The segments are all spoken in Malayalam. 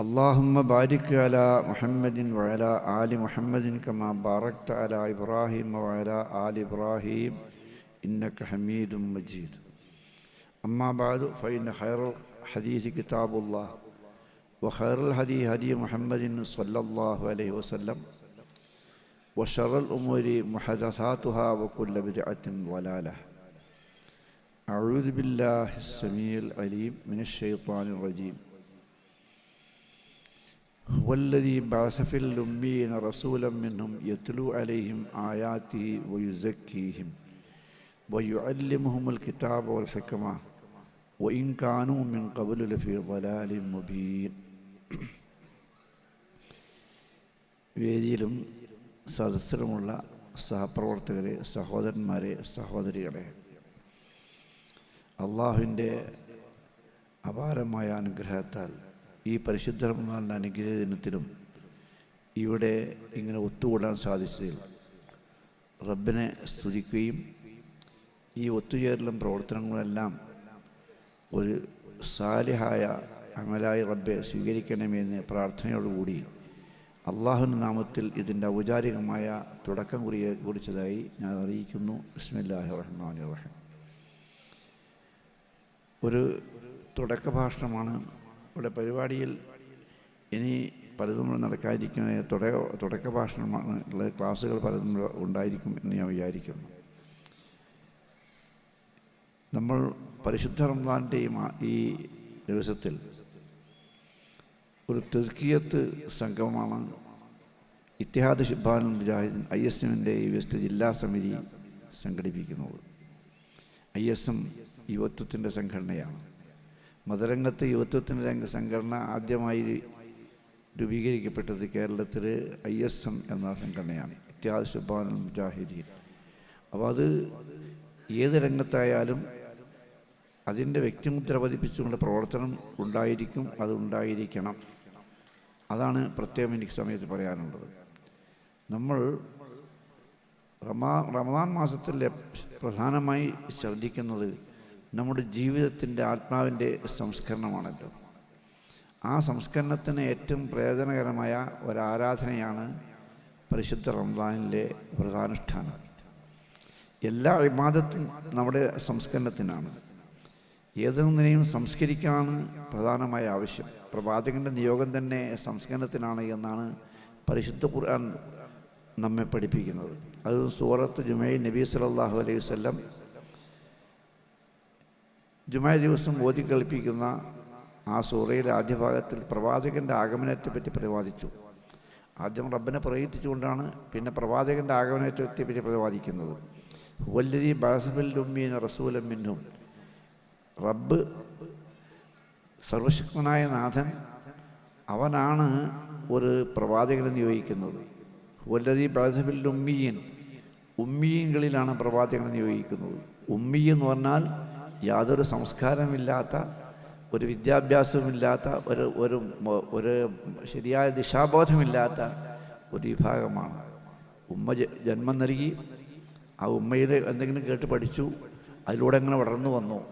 اللهم بارك على محمد وعلى آل محمد كما باركت على إبراهيم وعلى آل إبراهيم إنك حميد مجيد أما بعد فإن خير الحديث كتاب الله وخير الهدي هدي محمد صلى الله عليه وسلم وشر الأمور محدثاتها وكل بدعة ضلالة أعوذ بالله السميع العليم من الشيطان الرجيم هو الذي بعث في الأمين رسولا منهم يتلو عليهم آياته ويزكيهم ويعلمهم الكتاب والحكمة وإن كانوا من قبل لفي ضلال مبين വേദിയിലും സദസ്സിലുമുള്ള സഹപ്രവർത്തകരെ സഹോദരന്മാരെ സഹോദരികളെ അള്ളാഹുവിൻ്റെ അപാരമായ അനുഗ്രഹത്താൽ ഈ പരിശുദ്ധ റമദാനിന്റെ അനുഗ്രഹ ദിനത്തിലും ഇവിടെ ഇങ്ങനെ ഒത്തുകൂടാൻ സാധിച്ചതിൽ റബ്ബിനെ സ്തുതിക്കുകയും ഈ ഒത്തുചേരലും പ്രവർത്തനങ്ങളെല്ലാം ഒരു സാലിഹായ അമലായി റബ്ബെ സ്വീകരിക്കണമെന്ന് പ്രാർത്ഥനയോടുകൂടി അള്ളാഹുവിന്റെ നാമത്തിൽ ഇതിന്റെ ഔപചാരികമായ തുടക്കം കുറിയ കുറിച്ചതായി ഞാൻ അറിയിക്കുന്നു. ബിസ്മില്ലാഹി റഹ്മാൻ റഹീം. ഒരു തുടക്ക ഭാഷണമാണ് ഇവിടെ പരിപാടിയിൽ ഇനി പലതും നടക്കാതിരിക്കുന്ന തുടക്ക തുടക്ക ഭാഷണമാണ് ഉള്ള ക്ലാസ്സുകൾ പലതും ഉണ്ടായിരിക്കും എന്ന് ഞാൻ വിചാരിക്കുന്നു. നമ്മൾ പരിശുദ്ധ റംസാന്റെയും ഈ ദിവസത്തിൽ ഒരു തെസ്കിയത്ത് സംഗമമാണ് ഇത്തിഹാദ് ഷിബാൻ മുജാഹിദ് ഐ എസ് എമ്മിന്റെ വെസ്റ്റ് ജില്ലാ സമിതി സംഘടിപ്പിക്കുന്നത്. ഐ എസ് എം യുവത്വത്തിന്റെ സംഘടനയാണ്. മതരംഗത്ത് യുവത്വത്തിന് രംഗ സംഘടന ആദ്യമായി രൂപീകരിക്കപ്പെട്ടത് കേരളത്തിൽ ഐ എസ് എം എന്ന സംഘടനയാണ് ഇത്യാദ് സുബാൻ മുജാഹിദീൻ. അപ്പോൾ അത് ഏത് രംഗത്തായാലും അതിന്റെ വ്യക്തിമുദ്ര പതിപ്പിച്ചുകൊണ്ട് പ്രവർത്തനം ഉണ്ടായിരിക്കും അതുണ്ടായിരിക്കണം അതാണ് പ്രത്യേകം എനിക്ക് സമയത്ത് പറയാനുള്ളത്. നമ്മൾ റമാ റമദാൻ മാസത്തിൽ പ്രധാനമായി ശ്രദ്ധിക്കുന്നത് നമ്മുടെ ജീവിതത്തിന്റെ ആത്മാവിന്റെ സംസ്കരണമാണല്ലോ. ആ സംസ്കരണത്തിന് ഏറ്റവും പ്രയോജനകരമായ ഒരാരാധനയാണ് പരിശുദ്ധ റംസാനിലെ വ്രതാനുഷ്ഠാനം എല്ലാ വിവാദത്തും നമ്മുടെ സംസ്കരണത്തിനാണ്. ഏതൊന്നിനെയും സംസ്കരിക്കാനാണ് പ്രധാനമായ ആവശ്യം. പ്രവാചകന്റെ നിയോഗം തന്നെ സംസ്കരണത്തിനാണ് എന്നാണ് പരിശുദ്ധ ഖുർആൻ നമ്മെ പഠിപ്പിക്കുന്നത്. അത് സൂറത്ത് ജുമൈ നബി സലാഹു അലൈഹി ജുമായ ദിവസം ഓതി കളിപ്പിക്കുന്ന ആ സൂറയുടെ ആദ്യ ഭാഗത്തിൽ പ്രവാചകന്റെ ആഗമനത്തെപ്പറ്റി പ്രതിപാദിച്ചു. ആദ്യം റബ്ബിനെ പ്രകീർത്തിച്ചുകൊണ്ടാണ് പിന്നെ പ്രവാചകന്റെ ആഗമനത്തെപ്പറ്റി പ്രതിപാദിക്കുന്നത്. വല്ലതി ബാസഫിൽ ഉമ്മീൻ റസൂലം മിന്നും റബ്ബ് സർവശക്തനായ നാഥൻ അവനാണ് ഒരു പ്രവാചകനെ നിയോഗിക്കുന്നത് വല്ലതി ബാസഫിൽ ഉമ്മീൻ ഉമ്മീയങ്ങളിലാണ് പ്രവാചകനെ നിയോഗിക്കുന്നത് ഉമ്മി എന്ന് പറഞ്ഞാൽ യാതൊരു സംസ്കാരമില്ലാത്ത ഒരു വിദ്യാഭ്യാസവുമില്ലാത്ത ഒരു ഒരു ഒരു ശരിയായ ദിശാബോധമില്ലാത്ത ഒരു വിഭാഗമാണ്. ഉമ്മ ജന്മം നൽകി ആ ഉമ്മയുടെ എന്തെങ്കിലും കേട്ട് പഠിച്ചു അതിലൂടെ അങ്ങനെ വളർന്നു വന്നു.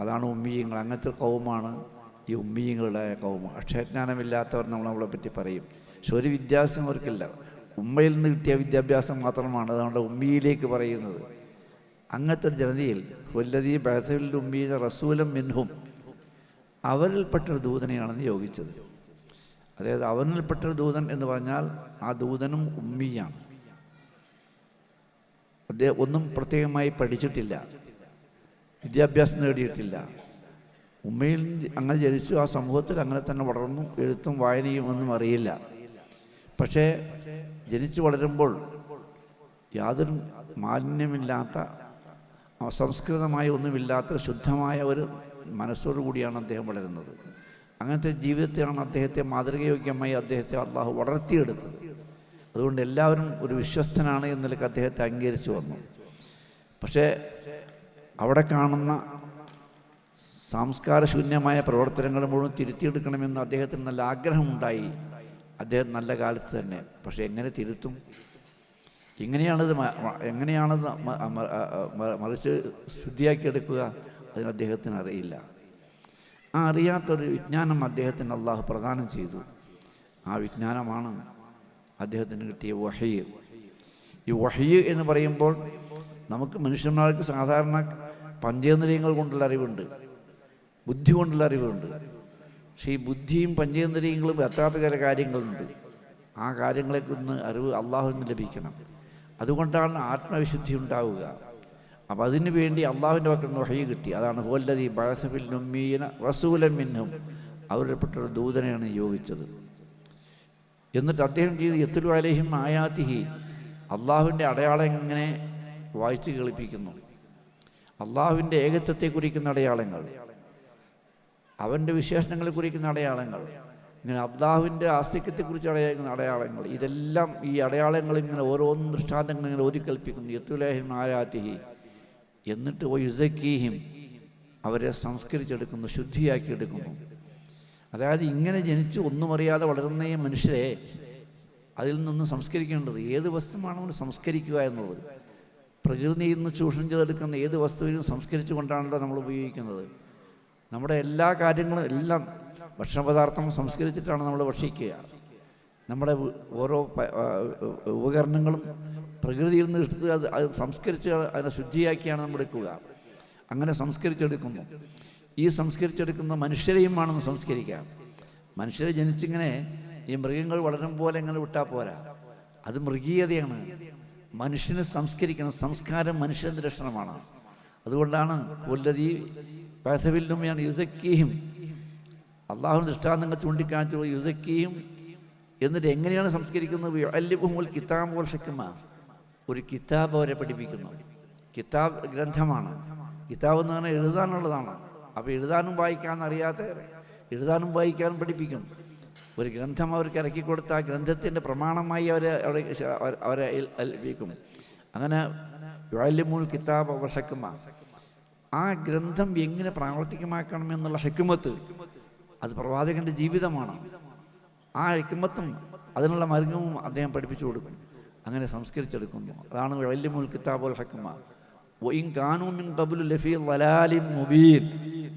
അതാണ് ഉമ്മീയങ്ങൾ. അങ്ങനത്തെ കൗമാണ് ഈ ഉമ്മീയങ്ങളുടെ കൗമ. അക്ഷയജ്ഞാനമില്ലാത്തവർ നമ്മൾ നമ്മളെ പറ്റി പറയും. പക്ഷെ ഒരു വിദ്യാഭ്യാസം അവർക്കില്ല. ഉമ്മയിൽ നിന്ന് കിട്ടിയ വിദ്യാഭ്യാസം മാത്രമാണ് അതുകൊണ്ട് ഉമ്മിയിലേക്ക് പറയുന്നത്. അങ്ങനത്തെ ഒരു ജനതയിൽ കൊല്ലതി ബഴത്തിൽ ഉമ്മീന റസൂലം മിൻഹും അവരിൽപ്പെട്ടൊരു ദൂതനെയാണെന്ന് യോഗിച്ചത് അതായത് അവനിൽപ്പെട്ടൊരു ദൂതൻ എന്ന് പറഞ്ഞാൽ ആ ദൂതനും ഉമ്മിയാണ്. അദ്ദേഹം ഒന്നും പ്രത്യേകമായി പഠിച്ചിട്ടില്ല. വിദ്യാഭ്യാസം നേടിയിട്ടില്ല. ഉമ്മയിൽ അങ്ങനെ ജനിച്ചു ആ സമൂഹത്തിൽ അങ്ങനെ തന്നെ വളർന്നു എഴുത്തും വായനയും ഒന്നും അറിയില്ല. പക്ഷേ ജനിച്ചു വളരുമ്പോൾ യാതൊരു മാലിന്യമില്ലാത്ത അസംസ്കൃതമായ ഒന്നുമില്ലാത്ത ശുദ്ധമായ ഒരു മനസ്സോടു കൂടിയാണ് അദ്ദേഹം വളരുന്നത്. അങ്ങനത്തെ ജീവിതത്തെയാണ് അദ്ദേഹത്തെ മാതൃകയോഗ്യമായി അദ്ദേഹത്തെ അള്ളാഹു വളർത്തിയെടുത്തത്. അതുകൊണ്ട് എല്ലാവരും ഒരു വിശ്വസ്തനാണ് എന്ന നിലയ്ക്ക് അദ്ദേഹത്തെ അംഗീകരിച്ചു വന്നു. പക്ഷേ അവിടെ കാണുന്ന സംസ്കാരശൂന്യമായ പ്രവർത്തനങ്ങൾ മുഴുവൻ തിരുത്തിയെടുക്കണമെന്ന് അദ്ദേഹത്തിന് നല്ല ആഗ്രഹമുണ്ടായി. അദ്ദേഹം നല്ല കാലത്ത് തന്നെ. പക്ഷേ എങ്ങനെ തിരുത്തും? എങ്ങനെയാണത് എങ്ങനെയാണത് മറിച്ച് ശുദ്ധിയാക്കിയെടുക്കുക അതിന് അദ്ദേഹത്തിന് അറിയില്ല. ആ അറിയാത്തൊരു വിജ്ഞാനം അദ്ദേഹത്തിന് അള്ളാഹു പ്രദാനം ചെയ്തു. ആ വിജ്ഞാനമാണ് അദ്ദേഹത്തിന് കിട്ടിയ വഹയ്യ് ഈ വഹയ്യ് എന്ന് പറയുമ്പോൾ നമുക്ക് മനുഷ്യന്മാർക്ക് സാധാരണ പഞ്ചേന്ദ്രിയങ്ങൾ കൊണ്ടുള്ള അറിവുണ്ട്. ബുദ്ധി കൊണ്ടുള്ള അറിവുണ്ട്. പക്ഷേ ഈ ബുദ്ധിയും പഞ്ചേന്ദ്രിയങ്ങളും എത്താത്ത ചില കാര്യങ്ങളുണ്ട്. ആ കാര്യങ്ങളെ കുറിച്ച് അറിവ് അള്ളാഹുവിന് ലഭിക്കണം. അതുകൊണ്ടാണ് ആത്മവിശുദ്ധി ഉണ്ടാവുക. അപ്പം അതിനു വേണ്ടി അള്ളാഹുവിന്റെ പക്കൽ നിന്ന് വഹി കിട്ടി. അതാണ് ഹോല്ലതി ബഴസഫിൽ നുമ്മീന റസൂലം മിന്നും അവരിൽപ്പെട്ടൊരു ദൂതനെയാണ് യോഗിച്ചത് എന്നിട്ട് അദ്ദേഹം ചെയ്ത് എത്തുലു അലഹിം ആയാത്തിഹി അള്ളാഹുവിന്റെ അടയാളം ഇങ്ങനെ വായിച്ച് കേൾപ്പിക്കുന്നു. അള്ളാഹുവിന്റെ ഏകത്വത്തെ കുറിക്കുന്ന അടയാളങ്ങൾ അവന്റെ വിശേഷണങ്ങളെ കുറിക്കുന്ന അടയാളങ്ങൾ ഇങ്ങനെ അബ്ദാഹുവിന്റെ ആസ്തിക്യത്തെക്കുറിച്ച് അടയാക്കുന്ന അടയാളങ്ങൾ. ഇതെല്ലാം ഈ അടയാളങ്ങൾ ഇങ്ങനെ ഓരോന്നും ദൃഷ്ടാന്തങ്ങൾ ഇങ്ങനെ ഓതിക്കൽപ്പിക്കുന്നു. യത്തുലേഹിം ആയാത്തിഹി എന്നിട്ട് യുസക്കീഹിം അവരെ സംസ്കരിച്ചെടുക്കുന്നു ശുദ്ധിയാക്കിയെടുക്കുന്നു. അതായത് ഇങ്ങനെ ജനിച്ച് ഒന്നും അറിയാതെ വളരുന്ന ഈ മനുഷ്യരെ അതിൽ നിന്ന് സംസ്കരിക്കേണ്ടത് ഏത് വസ്തുവാണ് നമ്മൾ സംസ്കരിക്കുക എന്നത് പ്രകൃതിയിൽ നിന്ന് ചൂഷണം ചെയ്തെടുക്കുന്ന ഏത് വസ്തുവിനും സംസ്കരിച്ചു കൊണ്ടാണല്ലോ നമ്മൾ ഉപയോഗിക്കുന്നത്. നമ്മുടെ എല്ലാ കാര്യങ്ങളും എല്ലാം ഭക്ഷണപദാർത്ഥം സംസ്കരിച്ചിട്ടാണ് നമ്മൾ ഭക്ഷിക്കുക നമ്മുടെ ഓരോ ഉപകരണങ്ങളും പ്രകൃതിയിൽ നിന്ന് എടുത്ത് അത് അത് സംസ്കരിച്ച് അതിനെ ശുദ്ധിയാക്കിയാണ് നമ്മൾ എടുക്കുക. അങ്ങനെ സംസ്കരിച്ചെടുക്കുന്നു. ഈ സംസ്കരിച്ചെടുക്കുന്ന മനുഷ്യരെയും വേണം സംസ്കരിക്കുക മനുഷ്യരെ ജനിച്ചിങ്ങനെ ഈ മൃഗങ്ങൾ വളരും പോലെ ഇങ്ങനെ വിട്ടാൽ പോരാ. അത് മൃഗീയതയാണ്. മനുഷ്യനെ സംസ്കരിക്കണം. സംസ്കാരം മനുഷ്യന്റെ ലക്ഷണമാണ്. അതുകൊണ്ടാണ് കൊല്ലതി പാസവില്ലും ഞാൻ യുസക്കിയും അള്ളാഹു ദൃഷ്ടാന്തങ്ങൾ ചൂണ്ടിക്കാണിച്ചു യുസക്കിയും എന്നിട്ട് എങ്ങനെയാണ് സംസ്കരിക്കുന്നത്? അല്ലിബുൽ കിതാബുൽ ഹക്കുമ ഒരു കിതാബ് അവരെ പഠിപ്പിക്കുന്നു. കിതാബ് ഗ്രന്ഥമാണ്. കിതാബ് എന്ന് പറഞ്ഞാൽ എഴുതാനുള്ളതാണ് അപ്പോൾ എഴുതാനും വായിക്കാനും അറിയാത്ത എഴുതാനും വായിക്കാനും പഠിപ്പിക്കും. ഒരു ഗ്രന്ഥം അവർക്ക് ഇറക്കി കൊടുത്ത ആ ഗ്രന്ഥത്തിന്റെ പ്രമാണമായി അവരെ അവിടെ അവരെ- അവരെ ഏൽപ്പിക്കും അങ്ങനെ യുഅല്ലിമുൽ കിതാബ് അവർ ഹക്കുമ ആ ഗ്രന്ഥം എങ്ങനെ പ്രാവർത്തികമാക്കണം എന്നുള്ള ഹെക്കുമത്ത് അത് പ്രവാചകന്റെ ജീവിതമാണ്. ആ ഹെക്കുമത്തും അതിനുള്ള മരുങ്ങവും അദ്ദേഹം പഠിപ്പിച്ചു കൊടുക്കും. അങ്ങനെ സംസ്കരിച്ചെടുക്കുന്നു. അതാണ് വല്യമുൽ കിതാബുൽ ഹക്കുമ കബുൽ ലഫി മുബീൻ.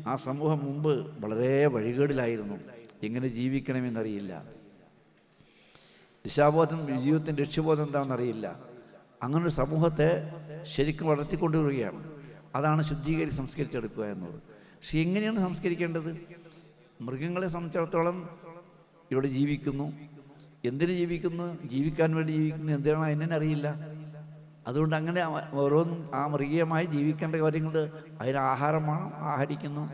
ആ സമൂഹം മുമ്പ് വളരെ വഴികേടിലായിരുന്നു. എങ്ങനെ ജീവിക്കണമെന്നറിയില്ല. ദിശാബോധം ജീവിതത്തിന്റെ ലക്ഷ്യബോധം എന്താണെന്നറിയില്ല. അങ്ങനെ ഒരു സമൂഹത്തെ ശരിക്കും വളർത്തിക്കൊണ്ടുവരികയാണ്. അതാണ് ശുദ്ധീകരി സംസ്കരിച്ചെടുക്കുക എന്നത്. പക്ഷെ എങ്ങനെയാണ് സംസ്കരിക്കേണ്ടത്? മൃഗങ്ങളെ സംബന്ധിച്ചിടത്തോളം ഇവിടെ ജീവിക്കുന്നു. എന്തിനു ജീവിക്കുന്നു? ജീവിക്കാൻ വേണ്ടി ജീവിക്കുന്നു. എന്തിനാണ് അതിനെ അറിയില്ല? അതുകൊണ്ട് അങ്ങനെ ഓരോന്നും ആ മൃഗീയമായി ജീവിക്കേണ്ട കാര്യങ്ങൾ അതിന് ആഹാരം വേണം ആഹരിക്കുന്നു.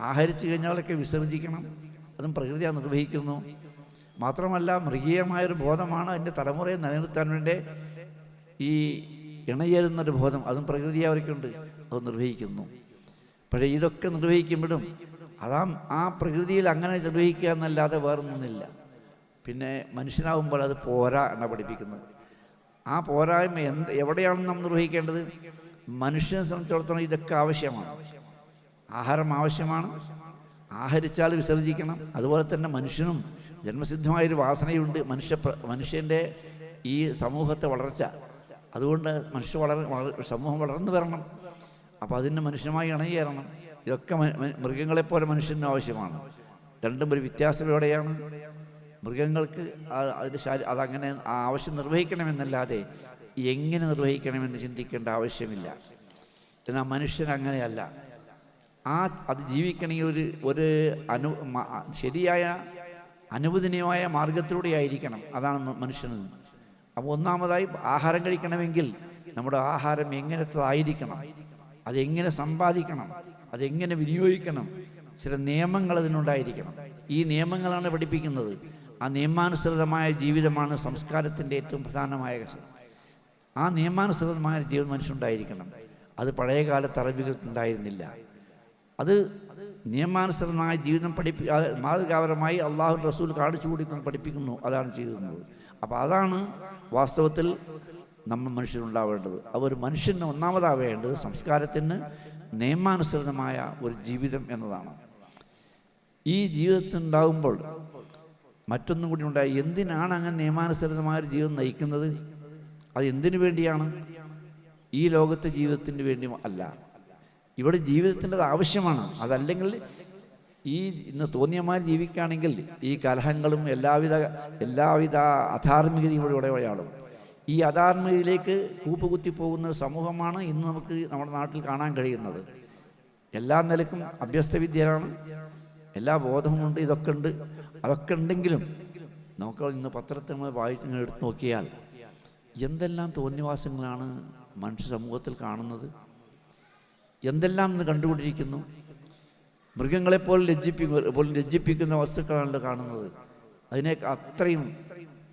ആഹരിച്ചു കഴിഞ്ഞാലൊക്കെ വിസർജിക്കണം. അതും പ്രകൃതി നിർവഹിക്കുന്നു. മാത്രമല്ല മൃഗീയമായൊരു ബോധമാണ് അതിന്റെ തലമുറയെ നിലനിർത്താൻ വേണ്ടി ഈ ഇണയേരുന്നൊരു ബോധം. അതും പ്രകൃതി അവർക്കുണ്ട് അത് നിർവഹിക്കുന്നു. പക്ഷേ ഇതൊക്കെ നിർവഹിക്കുമ്പോഴും അതാ ആ പ്രകൃതിയിൽ അങ്ങനെ നിർവഹിക്കുക എന്നല്ലാതെ വേറൊന്നുമില്ല പിന്നെ മനുഷ്യനാകുമ്പോൾ അത് പോരാ എന്ന പഠിപ്പിക്കുന്നത്. ആ പോരായ്മ എന്ത് എവിടെയാണ് നാം നിർവഹിക്കേണ്ടത്? മനുഷ്യനെ സംബന്ധിച്ചിടത്തോളം ഇതൊക്കെ ആവശ്യമാണ്. ആഹാരം ആവശ്യമാണ്. ആഹരിച്ചാൽ വിസർജിക്കണം. അതുപോലെ തന്നെ മനുഷ്യനും ജന്മസിദ്ധമായൊരു വാസനയുണ്ട്. മനുഷ്യ മനുഷ്യന്റെ ഈ സമൂഹത്തെ വളർച്ച. അതുകൊണ്ട് മനുഷ്യ വളർ സമൂഹം വളർന്നു വരണം. അപ്പോൾ അതിന് മനുഷ്യനുമായി ഇണങ്ങിയേറണം ഇതൊക്കെ മൃഗങ്ങളെപ്പോലെ മനുഷ്യന് ആവശ്യമാണ്. രണ്ടും ഒരു വ്യത്യാസം എവിടെയാണ് മൃഗങ്ങൾക്ക് അതിന്റെ ശാരീ അതങ്ങനെ ആ ആവശ്യം നിർവഹിക്കണമെന്നല്ലാതെ എങ്ങനെ നിർവഹിക്കണമെന്ന് ചിന്തിക്കേണ്ട ആവശ്യമില്ല. എന്നാൽ മനുഷ്യൻ അങ്ങനെയല്ല. ആ അത് ജീവിക്കണമെങ്കിൽ ഒരു ഒരു അനു ശരിയായ അനുവദനീയമായ മാർഗത്തിലൂടെ ആയിരിക്കണം. അതാണ് മനുഷ്യന്. അപ്പോൾ ഒന്നാമതായി ആഹാരം കഴിക്കണമെങ്കിൽ നമ്മുടെ ആഹാരം എങ്ങനത്തതായിരിക്കണം? അതെങ്ങനെ സമ്പാദിക്കണം? അതെങ്ങനെ വിനിയോഗിക്കണം? ചില നിയമങ്ങൾ അതിനുണ്ടായിരിക്കണം. ഈ നിയമങ്ങളാണ് പഠിപ്പിക്കുന്നത്. ആ നിയമാനുസൃതമായ ജീവിതമാണ് സംസ്കാരത്തിന്റെ ഏറ്റവും പ്രധാനമായ വശം. ആ നിയമാനുസൃതമായ ജീവിതം മനുഷ്യനുണ്ടായിരിക്കണം. അത് പഴയ കാലത്ത് അറബികൾക്ക് ഉണ്ടായിരുന്നില്ല അത് നിയമാനുസൃതമായ ജീവിതം പഠിപ്പി മാതൃകാപരമായി അള്ളാഹു റസൂൽ കാണിച്ചു കൊടുക്കുന്നു പഠിപ്പിക്കുന്നു അതാണ് ചെയ്തിരുന്നത്. അപ്പോൾ അതാണ് വാസ്തവത്തിൽ നമ്മൾ മനുഷ്യനുണ്ടാവേണ്ടത് അവർ മനുഷ്യന് ഒന്നാമതാവേണ്ടത് സംസ്കാരത്തിന് നിയമാനുസൃതമായ ഒരു ജീവിതം എന്നതാണ്. ഈ ജീവിതത്തിൽ ഉണ്ടാകുമ്പോൾ മറ്റൊന്നും കൂടി ഉണ്ടായി. എന്തിനാണ് അങ്ങനെ നിയമാനുസൃതമായ ഒരു ജീവിതം നയിക്കുന്നത്? അത് എന്തിനു വേണ്ടിയാണ്? ഈ ലോകത്തെ ജീവിതത്തിന് വേണ്ടി അല്ല. ഇവിടെ ജീവിതത്തിന്റെ ആവശ്യമാണ്. അതല്ലെങ്കിൽ ഈ ഇന്ന് തോന്നിയമാർ ജീവിക്കുകയാണെങ്കിൽ ഈ കലഹങ്ങളും എല്ലാവിധ എല്ലാവിധ അധാർമികതയും ഇവിടെ ഇവിടെയാളും ഈ അധാർമ്മികയിലേക്ക് കൂപ്പുകുത്തി പോകുന്ന ഒരു സമൂഹമാണ് ഇന്ന് നമുക്ക് നമ്മുടെ നാട്ടിൽ കാണാൻ കഴിയുന്നത്. എല്ലാ നിലക്കും അഭ്യസ്ത വിദ്യയാണ്. എല്ലാ ബോധവുമുണ്ട് ഇതൊക്കെ ഉണ്ട്. അതൊക്കെ ഉണ്ടെങ്കിലും നമുക്ക് ഇന്ന് പത്രത്തിൽ നമ്മൾ വായിച്ച് എടുത്തു നോക്കിയാൽ എന്തെല്ലാം തോന്നിവാസങ്ങളാണ് മനുഷ്യ സമൂഹത്തിൽ കാണുന്നത്? എന്തെല്ലാം ഇന്ന് കണ്ടുകൊണ്ടിരിക്കുന്നു? മൃഗങ്ങളെപ്പോലും ലജ്ജിപ്പിക്കുന്ന പോലും ലജ്ജിപ്പിക്കുന്ന വസ്തുക്കളാണല്ലോ കാണുന്നത്. അതിനെ അത്രയും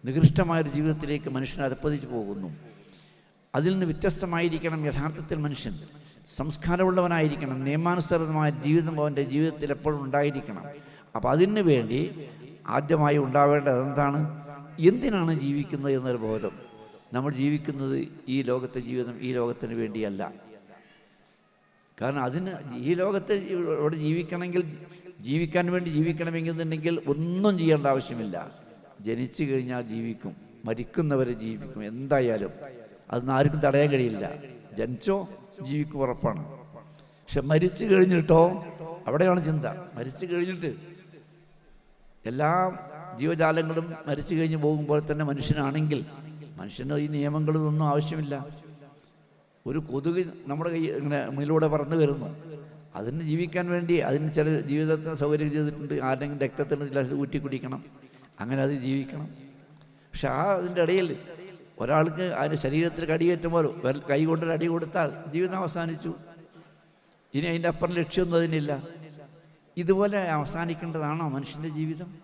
നികൃഷ്ടമായൊരു ജീവിതത്തിലേക്ക് മനുഷ്യൻ അരപ്പതിച്ചു പോകുന്നു. അതിൽ നിന്ന് വ്യത്യസ്തമായിരിക്കണം യഥാർത്ഥത്തിൽ മനുഷ്യൻ. സംസ്കാരമുള്ളവനായിരിക്കണം. നിയമാനുസൃതമായ ജീവിതം അവന്റെ ജീവിതത്തിൽ എപ്പോഴും ഉണ്ടായിരിക്കണം. അപ്പോൾ അതിന് വേണ്ടി ആദ്യമായി ഉണ്ടാവേണ്ടത് എന്താണ്? എന്തിനാണ് ജീവിക്കുന്നത് എന്നൊരു ബോധം. നമ്മൾ ജീവിക്കുന്നത് ഈ ലോകത്തെ ജീവിതം ഈ ലോകത്തിന് വേണ്ടിയല്ല. കാരണം അതിന് ഈ ലോകത്തെ ഇവിടെ ജീവിക്കണമെങ്കിൽ ജീവിക്കാൻ വേണ്ടി ജീവിക്കണമെന്നുണ്ടെങ്കിൽ ഒന്നും ചെയ്യേണ്ട ആവശ്യമില്ല. ജനിച്ചു കഴിഞ്ഞാൽ ജീവിക്കും മരിക്കുന്നവരെ ജീവിക്കും. എന്തായാലും അതൊന്നും ആർക്കും തടയാൻ കഴിയില്ല. ജനിച്ചോ ജീവിക്കും ഉറപ്പാണ്. പക്ഷെ മരിച്ചു കഴിഞ്ഞിട്ടോ അവിടെയാണ് ചിന്ത. മരിച്ചു കഴിഞ്ഞിട്ട് എല്ലാ ജീവജാലങ്ങളും മരിച്ചു കഴിഞ്ഞ് പോകുമ്പോൾ തന്നെ മനുഷ്യനാണെങ്കിൽ മനുഷ്യന് ഈ നിയമങ്ങളൊന്നും ആവശ്യമില്ല. ഒരു കൊതുക് നമ്മുടെ കൈ ഇങ്ങനെ മുന്നിലൂടെ പറന്നു വരുന്നു. അതിന് ജീവിക്കാൻ വേണ്ടി അതിന് ചില ജീവിതത്തിന് സൗകര്യം ചെയ്തിട്ടുണ്ട്. ആരുടെങ്കിലും രക്തത്തിന് ചില ഊറ്റി കുടിക്കണം അങ്ങനെ അത് ജീവിക്കണം. പക്ഷെ ആ അതിന്റെ ഇടയിൽ ഒരാൾക്ക് അതിന്റെ ശരീരത്തിൽ കടിയേറ്റുമ്പോൾ കൈ കൊണ്ടൊരു അടി കൊടുത്താൽ ജീവിതം അവസാനിച്ചു. ഇനി അതിന്റെ അപ്പുറം ലക്ഷ്യമൊന്നും അതിനില്ല. ഇതുപോലെ അവസാനിക്കേണ്ടതാണോ മനുഷ്യന്റെ ജീവിതം?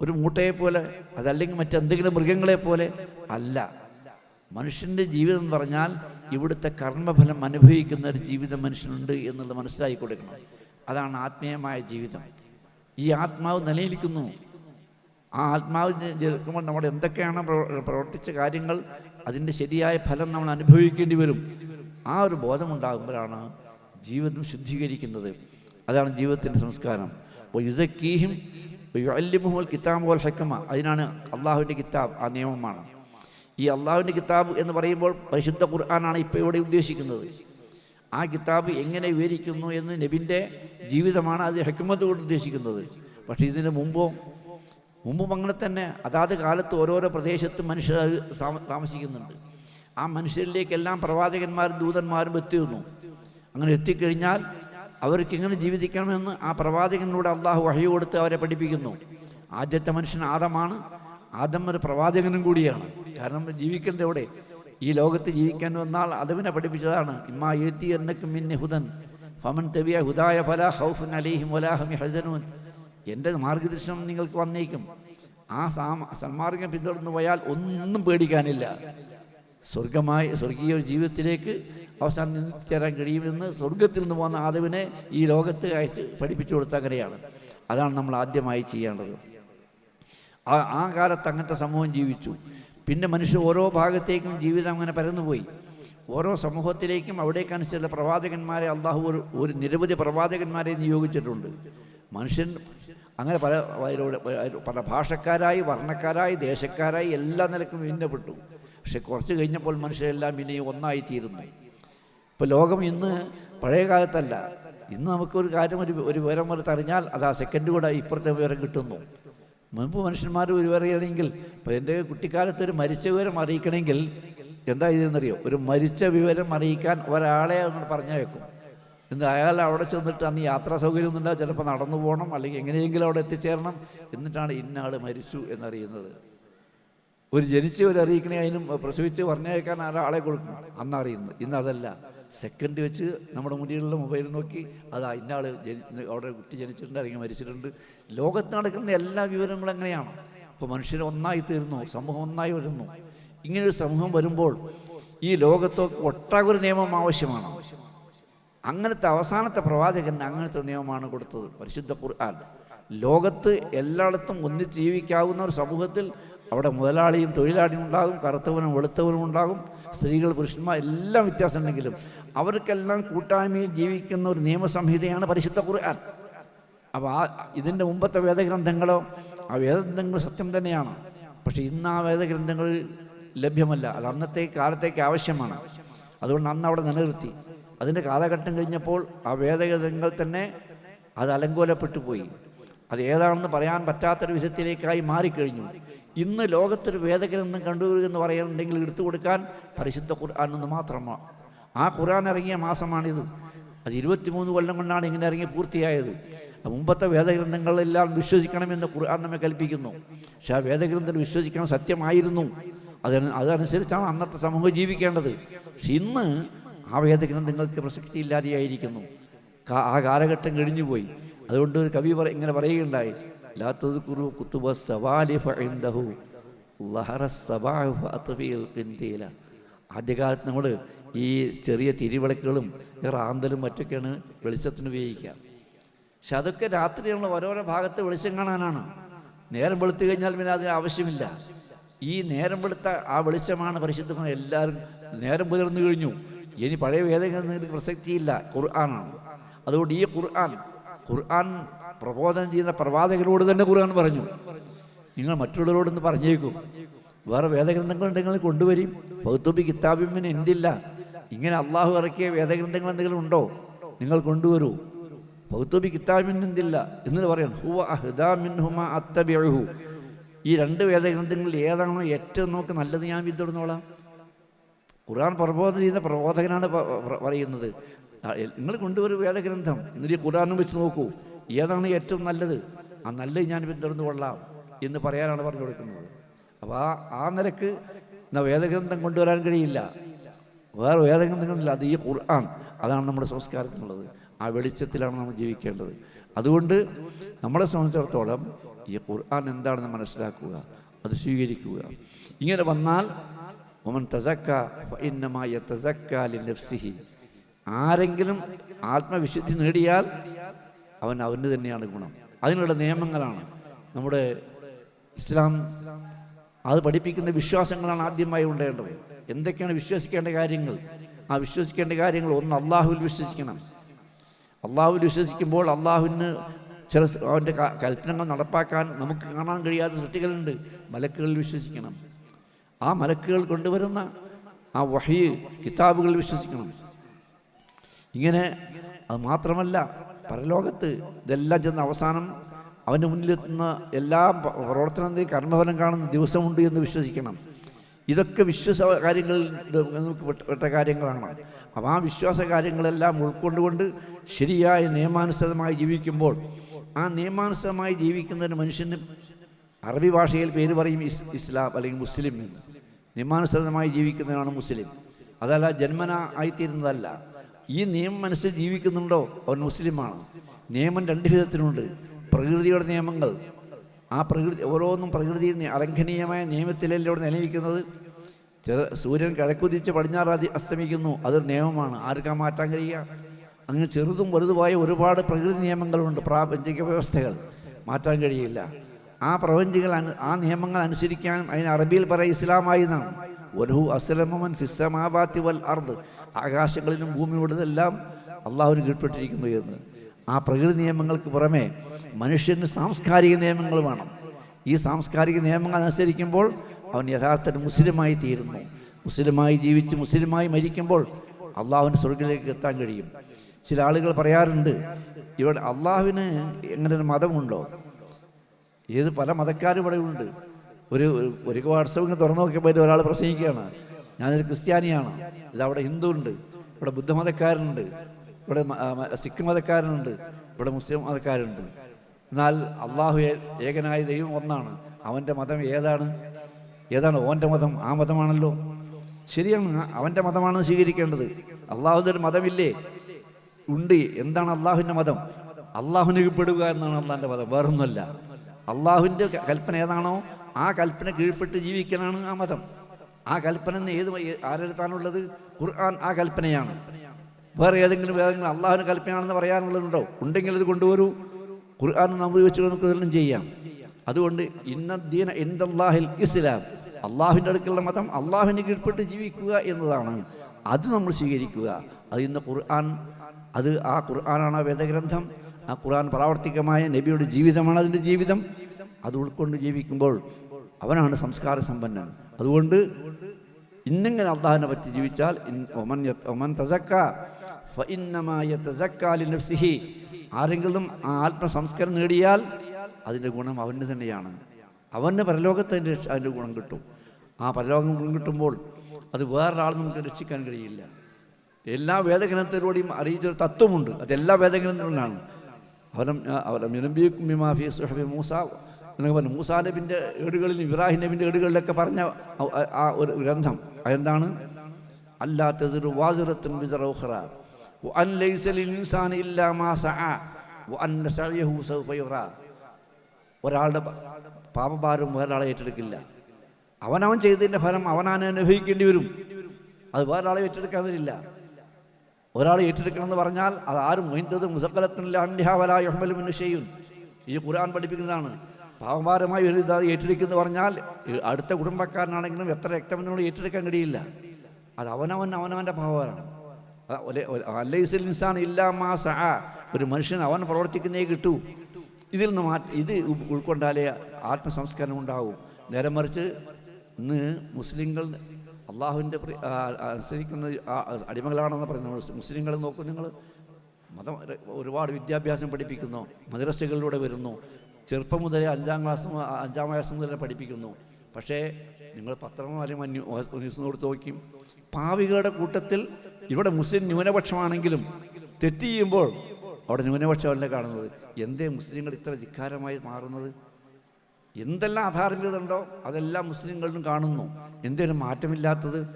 ഒരു മൂട്ടയെ പോലെ അതല്ലെങ്കിൽ മറ്റെന്തെങ്കിലും മൃഗങ്ങളെ പോലെ അല്ല. മനുഷ്യന്റെ ജീവിതം എന്ന് പറഞ്ഞാൽ ഇവിടുത്തെ കർമ്മഫലം അനുഭവിക്കുന്ന ഒരു ജീവിതം മനുഷ്യനുണ്ട് എന്നുള്ളത് മനസ്സിലാക്കി കൊടുക്കണം. അതാണ് ആത്മീയമായ ജീവിതം. ഈ ആത്മാവ് നിലനിൽക്കുന്നു. ആ ആത്മാവ് നിൽക്കുമ്പോൾ നമ്മൾ എന്തൊക്കെയാണ് പ്രവ- പ്രവർത്തിച്ച കാര്യങ്ങൾ അതിന്റെ ശരിയായ ഫലം നമ്മൾ അനുഭവിക്കേണ്ടി വരും. ആ ഒരു ബോധമുണ്ടാകുമ്പോഴാണ് ജീവിതം ശുദ്ധീകരിക്കുന്നത്. അതാണ് ജീവിതത്തിന്റെ സംസ്കാരം. അപ്പോൾ യുസക്കീഹിം യുഅല്ലിമുഹുൽ കിതാബ് വൽ ഹക്കമ അതിനാണ് അള്ളാഹുവിന്റെ കിതാബ് ആ നിയമമാണ്. ഈ അള്ളാഹുവിന്റെ കിതാബ് എന്ന് പറയുമ്പോൾ പരിശുദ്ധ ഖുർആനാണ് ഇപ്പോൾ ഇവിടെ ഉദ്ദേശിക്കുന്നത്. ആ കിതാബ് എങ്ങനെ വിവരിക്കുന്നു എന്ന് നബിന്റെ ജീവിതമാണ് അത് ഹെക്കുമത്ത് കൊണ്ട് ഉദ്ദേശിക്കുന്നത്. പക്ഷേ ഇതിന് മുമ്പോ മുമ്പും അങ്ങനെ തന്നെ. അതാത് കാലത്ത് ഓരോരോ പ്രദേശത്തും മനുഷ്യർ താമസിക്കുന്നുണ്ട്. ആ മനുഷ്യരിലേക്കെല്ലാം പ്രവാചകന്മാരും ദൂതന്മാരും എത്തിയിരുന്നു. അങ്ങനെ എത്തിക്കഴിഞ്ഞാൽ അവർക്ക് എങ്ങനെ ജീവിക്കണമെന്ന് ആ പ്രവാചകനിലൂടെ അള്ളാഹു വഹി കൊടുത്ത് അവരെ പഠിപ്പിക്കുന്നു. ആദ്യത്തെ മനുഷ്യൻ ആദമാണ്. ആദം ഒരു പ്രവാചകനും കൂടിയാണ്. കാരണം ജീവിക്കേണ്ട എവിടെ? ഈ ലോകത്ത് ജീവിക്കാൻ വന്നാൽ അതവിനെ പഠിപ്പിച്ചതാണ്. ഇമ്മാ എത്തി എന്നക്കും മിന്നെ ഹുദൻ ഫമൻ തബിയ ഹുദായ ഫല ഹൗഫുൻ അലൈഹിം വലാഹമി ഹസനൂൻ എന്റെ മാർഗദർശനം നിങ്ങൾക്ക് വന്നേക്കും. ആ സന്മാർഗം പിന്തുടർന്നു പോയാൽ ഒന്നും പേടിക്കാനില്ല. സ്വർഗമായി സ്വർഗീയ ജീവിതത്തിലേക്ക് അവസാനം എത്തിച്ചേരാൻ കഴിയുമെന്ന് സ്വർഗത്തിൽ നിന്ന് പോകുന്ന ആദവിനെ ഈ ലോകത്ത് അയച്ച് പഠിപ്പിച്ചു കൊടുത്ത അങ്ങനെയാണ്. അതാണ് നമ്മൾ ആദ്യമായി ചെയ്യേണ്ടത്. ആ ആ കാലത്ത് അങ്ങനത്തെ സമൂഹം ജീവിച്ചു. പിന്നെ മനുഷ്യർ ഓരോ ഭാഗത്തേക്കും ജീവിതം അങ്ങനെ പരന്നുപോയി. ഓരോ സമൂഹത്തിലേക്കും അവിടേക്കനുസരിച്ചുള്ള പ്രവാചകന്മാരെ അള്ളാഹു ഒരു ഒരു നിരവധി പ്രവാചകന്മാരെ നിയോഗിച്ചിട്ടുണ്ട്. മനുഷ്യൻ അങ്ങനെ പല പല ഭാഷക്കാരായി വർണക്കാരായി ദേശക്കാരായി എല്ലാ നിലക്കും ഭിന്നപ്പെട്ടു. പക്ഷെ കുറച്ച് കഴിഞ്ഞപ്പോൾ മനുഷ്യരെല്ലാം പിന്നെ ഒന്നായി തീരുന്നു ഇപ്പോൾ ലോകം ഇന്ന് പഴയ കാലത്തല്ല. ഇന്ന് നമുക്കൊരു കാര്യം ഒരു ഒരു വിവരം വരത്ത് അറിഞ്ഞാൽ അത് ആ സെക്കൻഡ് കൂടെ ഇപ്പുറത്തെ വിവരം കിട്ടുന്നു. മുൻപ് മനുഷ്യന്മാർ ഒരു വിവരം അറിയണമെങ്കിൽ ഇപ്പോൾ എന്റെ കുട്ടിക്കാലത്ത് ഒരു മരിച്ച വിവരം അറിയിക്കണമെങ്കിൽ എന്താ ഇതെന്നറിയോ? ഒരു മരിച്ച വിവരം അറിയിക്കാൻ ഒരാളെ അങ്ങോട്ട് പറഞ്ഞേക്കും ഇന്ന് അയാൾ അവിടെ ചെന്നിട്ട് അന്ന് യാത്രാ സൗകര്യം ഒന്നുമില്ല ചിലപ്പോൾ നടന്നു പോകണം അല്ലെങ്കിൽ എങ്ങനെയെങ്കിലും അവിടെ എത്തിച്ചേരണം എന്നിട്ടാണ് ഇന്നാൾ മരിച്ചു എന്നറിയുന്നത്. ഒരു ജനിച്ചവരെ അറിയിക്കണേ അതിനും പ്രസവിച്ച് പറഞ്ഞേക്കാൻ ഒരാളെ കൊടുക്കും അന്ന് അറിയുന്നത്. ഇന്ന് അതല്ല. സെക്കൻഡ് വെച്ച് നമ്മുടെ മുന്നിലുള്ള മൊബൈൽ നോക്കി അതാ ഇന്നാൾ ജനി അവിടെ കുട്ടി ജനിച്ചിട്ടുണ്ട് അല്ലെങ്കിൽ മരിച്ചിട്ടുണ്ട്. ലോകത്ത് നടക്കുന്ന എല്ലാ വിവരങ്ങളും എങ്ങനെയാണ് അപ്പോൾ മനുഷ്യർ ഒന്നായി തീരുന്നു സമൂഹം ഒന്നായി വരുന്നു. ഇങ്ങനൊരു സമൂഹം വരുമ്പോൾ ഈ ലോകത്തൊക്കെ ഒട്ടാകൊരു നിയമം ആവശ്യമാണ്. അങ്ങനത്തെ അവസാനത്തെ പ്രവാചകൻ അങ്ങനത്തെ നിയമമാണ് കൊടുത്തത്. പരിശുദ്ധ ഖുർആൻ. ലോകത്ത് എല്ലായിടത്തും ഒന്നിച്ച് ജീവിക്കാവുന്ന ഒരു സമൂഹത്തിൽ അവിടെ മുതലാളിയും തൊഴിലാളിയും ഉണ്ടാകും കറുത്തവനും വെളുത്തവനും ഉണ്ടാകും സ്ത്രീകൾ പുരുഷന്മാർ എല്ലാം വ്യത്യാസമുണ്ടെങ്കിലും അവർക്കെല്ലാം കൂട്ടായ്മയിൽ ജീവിക്കുന്ന ഒരു നിയമസംഹിതയാണ് പരിശുദ്ധ ഖുർആൻ. അപ്പോൾ ആ ഇതിന്റെ മുമ്പത്തെ വേദഗ്രന്ഥങ്ങളോ ആ വേദഗ്രന്ഥങ്ങൾ സത്യം തന്നെയാണ്. പക്ഷേ ഇന്ന് ആ വേദഗ്രന്ഥങ്ങൾ ലഭ്യമല്ല. അത് അന്നത്തെ കാലത്തേക്ക് ആവശ്യമാണ്. അതുകൊണ്ട് അന്ന് അവിടെ നിലനിർത്തി. അതിന്റെ കാലഘട്ടം കഴിഞ്ഞപ്പോൾ ആ വേദഗതങ്ങൾ തന്നെ അത് അലങ്കോലപ്പെട്ടു പോയി. അത് ഏതാണെന്ന് പറയാൻ പറ്റാത്തൊരു വിധത്തിലേക്കായി മാറിക്കഴിഞ്ഞു. ഇന്ന് ലോകത്തൊരു വേദഗ്രന്ഥം കണ്ടുവരുമെന്ന് പറയുന്നുണ്ടെങ്കിൽ എടുത്തു കൊടുക്കാൻ പരിശുദ്ധ ഖുർആൻ എന്ന് മാത്രമാണ് ആ ഖുർആൻ ഇറങ്ങിയ മാസമാണിത്. അത് ഇരുപത്തിമൂന്ന് കൊല്ലം കൊണ്ടാണ് ഇങ്ങനെ ഇറങ്ങി പൂർത്തിയായത്. മുമ്പത്തെ വേദഗ്രന്ഥങ്ങളെല്ലാം വിശ്വസിക്കണമെന്ന് ഖുർആൻ നമ്മെ കൽപ്പിക്കുന്നു. പക്ഷെ ആ വേദഗ്രന്ഥം വിശ്വസിക്കണം സത്യമായിരുന്നു. അതിന് അതനുസരിച്ചാണ് അന്നത്തെ സമൂഹം ജീവിക്കേണ്ടത്. പക്ഷെ ഇന്ന് ആ വേദഗ്രന്ഥങ്ങൾക്ക് പ്രസക്തി ഇല്ലാതെയായിരിക്കുന്നു ആ കാലഘട്ടം കഴിഞ്ഞുപോയി. അതുകൊണ്ട് ഒരു കവി പറ ഇങ്ങനെ പറയുകയുണ്ടായി. ആദ്യകാലത്ത് നമ്മൾ ഈ ചെറിയ തിരിവിളക്കുകളും റാന്തലും മറ്റൊക്കെയാണ് വെളിച്ചത്തിന് ഉപയോഗിക്കുക. പക്ഷെ അതൊക്കെ രാത്രി നമ്മൾ ഓരോരോ ഭാഗത്ത് വെളിച്ചം കാണാനാണ്. നേരം വെളുത്തു കഴിഞ്ഞാൽ പിന്നെ അതിന് ആവശ്യമില്ല. ഈ നേരം വെളുത്ത ആ വെളിച്ചമാണ് പരിശുദ്ധമാണ് എല്ലാവരും നേരം പുലർന്നു കഴിഞ്ഞു. ഇനി പഴയ വേദങ്ങളിൽ പ്രസക്തിയില്ല. ഖുർആനാണ്. അതുകൊണ്ട് ഈ ഖുർആൻ ഖുർആൻ പ്രബോധനം ചെയ്യുന്ന പ്രവാചകരോട് തന്നെ ഖുർആൻ പറഞ്ഞു. നിങ്ങൾ മറ്റുള്ളവരോടൊന്ന് പറഞ്ഞേക്കും. വേറെ വേദഗ്രന്ഥങ്ങൾ ഉണ്ടെങ്കിൽ കൊണ്ടുവരും. പൗത്തുബി കിതാബിമിന് എന്തില്ല. ഇങ്ങനെ അള്ളാഹു ഇറക്കിയ വേദഗ്രന്ഥങ്ങൾ എന്തെങ്കിലും ഉണ്ടോ? നിങ്ങൾ കൊണ്ടുവരൂ. പൗത്തുബി കിതാബിമിന് എന്തില്ല. എന്ന് പറയാം ഹുവ അഹ്ദാ ഈ രണ്ട് വേദഗ്രന്ഥങ്ങളിൽ ഏതാണോ ഏറ്റവും നമുക്ക് നല്ലത് ഞാൻ പിന്തുടർന്നോളാം. ഖുർആൻ പ്രബോധനം ചെയ്യുന്ന പ്രബോധകനാണ് പറയുന്നത്. നിങ്ങൾ കൊണ്ടുവരും വേദഗ്രന്ഥം എന്നിട്ട് ഈ ഖുർആനും വെച്ച് നോക്കൂ. ഏതാണ് ഏറ്റവും നല്ലത്? ആ നല്ലത് ഞാൻ പിന്തുടർന്നു കൊള്ളാം എന്ന് പറയാനാണ് പറഞ്ഞു കൊടുക്കുന്നത്. അപ്പോൾ ആ ആ നിലയ്ക്ക് എന്നാ വേദഗ്രന്ഥം കൊണ്ടുവരാൻ കഴിയില്ല. വേറെ വേദഗ്രന്ഥങ്ങളില്ല. അത് ഈ ഖുർആൻ. അതാണ് നമ്മുടെ സംസ്കാരത്തിനുള്ളത്. ആ വെളിച്ചത്തിലാണ് നമ്മൾ ജീവിക്കേണ്ടത്. അതുകൊണ്ട് നമ്മളെ സംബന്ധിച്ചിടത്തോളം ഈ ഖുർആൻ എന്താണെന്ന് മനസ്സിലാക്കുക അത് സ്വീകരിക്കുക. ഇങ്ങനെ വന്നാൽ ഒമൻ തസക്ക ഇന്നമായ തസക്കാലി നഫ്സിഹി ആരെങ്കിലും ആത്മവിശുദ്ധി നേടിയാൽ അവൻ അവന് തന്നെയാണ് ഗുണം. അതിനുള്ള നിയമങ്ങളാണ് നമ്മുടെ ഇസ്ലാം. അത് പഠിപ്പിക്കുന്ന വിശ്വാസങ്ങളാണ് ആദ്യമായി ഉണ്ടാകേണ്ടത് എന്തൊക്കെയാണ് വിശ്വസിക്കേണ്ട കാര്യങ്ങൾ? ആ വിശ്വസിക്കേണ്ട കാര്യങ്ങൾ ഒന്ന് അള്ളാഹുവിൽ വിശ്വസിക്കണം. അള്ളാഹുവിൽ വിശ്വസിക്കുമ്പോൾ അള്ളാഹുവിന് ചില അവന്റെ കൽപ്പനകൾ നടപ്പാക്കാൻ നമുക്ക് കാണാൻ കഴിയാത്ത സൃഷ്ടികളുണ്ട്. മലക്കുകളിൽ വിശ്വസിക്കണം. ആ മലക്കുകൾ കൊണ്ടുവരുന്ന ആ വഹി കിതാബുകളിൽ വിശ്വസിക്കണം. ഇങ്ങനെ അത് മാത്രമല്ല പരലോകത്ത് ഇതെല്ലാം ചെന്ന് അവസാനം അവന്റെ മുന്നിലെത്തുന്ന എല്ലാ പ്രവർത്തനത്തെയും കർമ്മഫലം കാണുന്ന ദിവസമുണ്ട് എന്ന് വിശ്വസിക്കണം. ഇതൊക്കെ വിശ്വാസ കാര്യങ്ങളിൽ നമുക്ക് പെട്ട കാര്യങ്ങളാണ്. അപ്പോൾ ആ വിശ്വാസ കാര്യങ്ങളെല്ലാം ഉൾക്കൊണ്ടുകൊണ്ട് ശരിയായ നിയമാനുസൃതമായി ജീവിക്കുമ്പോൾ ആ നിയമാനുസൃതമായി ജീവിക്കുന്നതിന് മനുഷ്യന് അറബി ഭാഷയിൽ പേര് പറയും ഇസ് ഇസ്ലാം അല്ലെങ്കിൽ മുസ്ലിം എന്ന്. നിയമാനുസൃതമായി ജീവിക്കുന്നതാണ് മുസ്ലിം. അതല്ല ജന്മന ആയിത്തീരുന്നതല്ല. ഈ നിയമം അനുസരിച്ച് ജീവിക്കുന്നുണ്ടോ? അവൻ മുസ്ലിമാണ്. നിയമം രണ്ട് വിധത്തിലുണ്ട്. പ്രകൃതിയുടെ നിയമങ്ങൾ. ആ പ്രകൃതി ഓരോന്നും പ്രകൃതിയിൽ നി- അലംഘനീയമായ നിയമത്തിലല്ലേ ഇവിടെ നിലനിൽക്കുന്നത്? ചെറു സൂര്യൻ കിഴക്കുതിച്ച് പടിഞ്ഞാറ് അസ്തമിക്കുന്നു. അതൊരു നിയമമാണ്. ആർക്കാ മാറ്റാൻ കഴിയുക? അങ്ങ് ചെറുതും വലുതുമായ ഒരുപാട് പ്രകൃതി നിയമങ്ങളുണ്ട് പ്രാപഞ്ചിക വ്യവസ്ഥകൾ. മാറ്റാൻ കഴിയില്ല. ആ പ്രപഞ്ചികൾ ആ നിയമങ്ങൾ അനുസരിക്കാൻ അതിന് അറബിയിൽ പറയും ഇസ്ലാമായി എന്നാണ് ഒരു അസ്ലമൻ ഫിസ്സമാബാത്തി വൽ അർദ്. ആകാശങ്ങളിലും ഭൂമിയോടതെല്ലാം അള്ളാഹുവിന് കീഴ്പ്പെട്ടിരിക്കുന്നു എന്ന്. ആ പ്രകൃതി നിയമങ്ങൾക്ക് പുറമെ മനുഷ്യന് സാംസ്കാരിക നിയമങ്ങൾ വേണം. ഈ സാംസ്കാരിക നിയമങ്ങൾ അനുസരിക്കുമ്പോൾ അവൻ യഥാർത്ഥത്തിൽ മുസ്ലിമായി തീരുന്നു. മുസ്ലിമായി ജീവിച്ച് മുസ്ലിമായി മരിക്കുമ്പോൾ അള്ളാഹുവിന് സ്വർഗത്തിലേക്ക് എത്താൻ കഴിയും. ചില ആളുകൾ പറയാറുണ്ട് ഇവിടെ അള്ളാഹുവിന് എങ്ങനെ ഒരു മതമുണ്ടോ? ഏത് പല മതക്കാരും ഇവിടെ ഉണ്ട്. ഒരു ഒരു- വാട്സപ്പ് തുറന്നു നോക്കിയപ്പോൾ ഒരാൾ പ്രസംഗിക്കുകയാണ് ഞാനൊരു ക്രിസ്ത്യാനിയാണ് ഇത് അവിടെ ഹിന്ദു ഉണ്ട് ഇവിടെ ബുദ്ധമതക്കാരനുണ്ട് ഇവിടെ സിഖ് മതക്കാരനുണ്ട് ഇവിടെ മുസ്ലിം മതക്കാരുണ്ട്. എന്നാൽ അള്ളാഹു ഏകനായ ദൈവം ഒന്നാണ് അവന്റെ മതം ഏതാണ്? ഏതാണ് ഓന്റെ മതം? ആ മതമാണല്ലോ. ശരിയാണ് അവന്റെ മതമാണ് സ്വീകരിക്കേണ്ടത്. അള്ളാഹുവിന്റെ ഒരു മതമില്ലേ? ഉണ്ട്. എന്താണ് അള്ളാഹുവിന്റെ മതം? അള്ളാഹുവിന് കീഴ്പ്പെടുക എന്നാണ് അള്ളാഹിന്റെ മതം. വേറൊന്നുമല്ല. അള്ളാഹുവിന്റെ കൽപ്പന ഏതാണോ ആ കൽപ്പന കീഴ്പ്പെട്ട് ജീവിക്കാനാണ് ആ മതം. ആ കൽപ്പന എന്ന് ഏത് ആരെടുത്താണുള്ളത്? ഖുർആൻ ആ കൽപ്പനയാണ്. വേറെ ഏതെങ്കിലും ഏതെങ്കിലും അള്ളാഹുവിന് കൽപ്പനയാണെന്ന് പറയാനുള്ളതുണ്ടോ ഉണ്ടെങ്കിൽ അത് കൊണ്ടുവരൂ. ഖുർആൻ നമ്മൾ വെച്ച് നമുക്ക് ഇതെല്ലാം ചെയ്യാം. അതുകൊണ്ട് ഇന്നദ്ദീന ഇന്ദാഹിൽ ഇസ്ലാം. അള്ളാഹുവിന്റെ അടുക്കുള്ള മതം അള്ളാഹുവിന് കീഴ്പ്പെട്ട് ജീവിക്കുക എന്നതാണ്. അത് നമ്മൾ സ്വീകരിക്കുക. അത് ഇന്ന് ഖുർആൻ അത് ആ ഖുർആനാണ് ആ വേദഗ്രന്ഥം. ആ ഖുർആൻ പ്രാവർത്തികമായ നബിയുടെ ജീവിതമാണ് അതിന്റെ ജീവിതം. അത് ഉൾക്കൊണ്ട് ജീവിക്കുമ്പോൾ അവനാണ് സംസ്കാര സമ്പന്നൻ. അതുകൊണ്ട് ഇന്നിങ്ങനെ അള്ളാഹിനെ പറ്റി ജീവിച്ചാൽ. ആരെങ്കിലും ആ ആത്മസംസ്കരണം നേടിയാൽ അതിന്റെ ഗുണം അവന് തന്നെയാണ്. അവന് പരലോകത്ത് അതിന്റെ അതിന്റെ ഗുണം കിട്ടും. ആ പരലോകം ഗുണം കിട്ടുമ്പോൾ അത് വേറൊരാൾ നമുക്ക് രക്ഷിക്കാൻ കഴിയില്ല. എല്ലാ വേദഗ്രന്ഥത്തിലൂടെയും അറിയിച്ചൊരു തത്വമുണ്ട്. അത് എല്ലാ വേദഗ്രന്ഥങ്ങളിലാണ്. അവരം അവരം നിലമ്പിക്കും മിമാഫി സുഹബി മൂസ. എന്നൊക്കെ പറഞ്ഞു. മൂസാ നബിന്റെ ഏടുകളിൽ ഇബ്രാഹിം നബിന്റെ ഏടുകളിലൊക്കെ പറഞ്ഞ ആ- ഒരു ഗ്രന്ഥം. അതെന്താണ്? അല്ലാ തസിറു വാസിറത്തുൻ വിസറ ഉഖ്റ. വഅൻ ലൈസ ലിൽ ഇൻസാനി ഇല്ലാ മാ സഅ. അൻ സഅയഹു സൗഫ ഒരാളുടെ പാപഭാരം വേറൊരാളെ ഏറ്റെടുക്കില്ല. അവനവൻ ചെയ്തതിന്റെ ഫലം അവനാൻ അനുഭവിക്കേണ്ടി വരും. അത് വേറൊരാളെ ഏറ്റെടുക്കാൻ വരില്ല. ഒരാൾ ഏറ്റെടുക്കണമെന്ന് പറഞ്ഞാൽ അത് ആരും മൊഹിന്തത് മുസക്കലത്തിനുള്ള ചെയ്യും ഈ ഖുർആൻ പഠിപ്പിക്കുന്നതാണ്. പാവമാരമായി ഒരു ഇതാ ഏറ്റെടുക്കുന്നു പറഞ്ഞാൽ അടുത്ത കുടുംബക്കാരനാണെങ്കിലും എത്ര രക്തമെന്നുള്ള ഏറ്റെടുക്കാൻ കഴിയില്ല. അത് അവനവൻ അവനവന്റെ പാവമാരാണ് അല്ലൈസിൽ ഇൻസാൻ ഇല്ലാ മാ സഅ. ഒരു മനുഷ്യൻ അവൻ പ്രവർത്തിക്കുന്നേ കിട്ടൂ. ഇതിൽ നിന്ന് മാറ്റി ഇത് ഉൾക്കൊണ്ടാലേ ആത്മസംസ്കരണം ഉണ്ടാവും. നേരെ മറിച്ച് ഇന്ന് മുസ്ലിങ്ങൾ അള്ളാഹുവിന്റെ അനുസരിക്കുന്ന അടിമകളാണെന്ന് പറയുന്നത് മുസ്ലിങ്ങൾ നോക്കും നിങ്ങൾ മതം ഒരുപാട് വിദ്യാഭ്യാസം പഠിപ്പിക്കുന്നു മദ്രസകളിലൂടെ വരുന്നു ചെറുപ്പം മുതലേ അഞ്ചാം ക്ലാസ് അഞ്ചാം വയസ്സ് മുതലേ പഠിപ്പിക്കുന്നു. പക്ഷേ നിങ്ങൾ പത്രമാരും ന്യൂസ് കൊടുത്ത് നോക്കി പാവികളുടെ കൂട്ടത്തിൽ ഇവിടെ മുസ്ലിം ന്യൂനപക്ഷമാണെങ്കിലും തെറ്റ് ചെയ്യുമ്പോൾ അവിടെ ന്യൂനപക്ഷമല്ല കാണുന്നത്. എന്തേ മുസ്ലിങ്ങൾ ഇത്ര ധിക്കാരമായി മാറുന്നത്? എന്തെല്ലാം അധാർമികത ഉണ്ടോ അതെല്ലാം മുസ്ലിങ്ങളിലും കാണുന്നു. എന്തേലും മാറ്റമില്ലാത്തത്?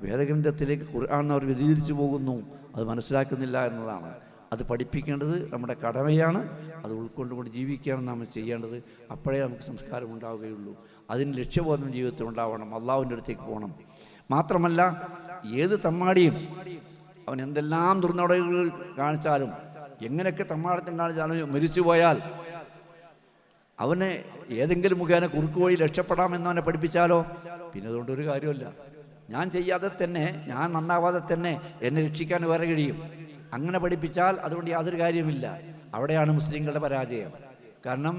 വേദഗ്രന്ഥത്തിലേക്ക് ഖുർആൻ അവർ വ്യതിചരിച്ചു പോകുന്നു. അത് മനസ്സിലാക്കുന്നില്ല എന്നതാണ്. അത് പഠിപ്പിക്കേണ്ടത് നമ്മുടെ കടമയാണ്. അത് ഉൾക്കൊണ്ടുകൊണ്ട് ജീവിക്കുകയാണ് നാം ചെയ്യേണ്ടത്. അപ്പോഴേ നമുക്ക് സംസ്കാരം ഉണ്ടാവുകയുള്ളൂ. അതിന് ലക്ഷ്യബോധം ജീവിതത്തിൽ ഉണ്ടാവണം. അള്ളാഹുവിന്റെ അടുത്തേക്ക് പോകണം. മാത്രമല്ല ഏത് തമ്മാടിയും അവൻ എന്തെല്ലാം ദുർനടകൾ കാണിച്ചാലും എങ്ങനെയൊക്കെ തമ്മാടത്തം കാണിച്ചാലും മരിച്ചു പോയാൽ അവനെ ഏതെങ്കിലും മുഖേന കുറുക്ക് വഴി രക്ഷപ്പെടാമെന്ന് അവനെ പഠിപ്പിച്ചാലോ? പിന്നെ അതുകൊണ്ട് ഒരു കാര്യമില്ല ഞാൻ ചെയ്യാതെ തന്നെ ഞാൻ നന്നാവാതെ തന്നെ എന്നെ രക്ഷിക്കാൻ വേറെ കഴിയും. അങ്ങനെ പഠിപ്പിച്ചാൽ അതുകൊണ്ട് യാതൊരു കാര്യമില്ല അവിടെയാണ് മുസ്ലിങ്ങളുടെ പരാജയം. കാരണം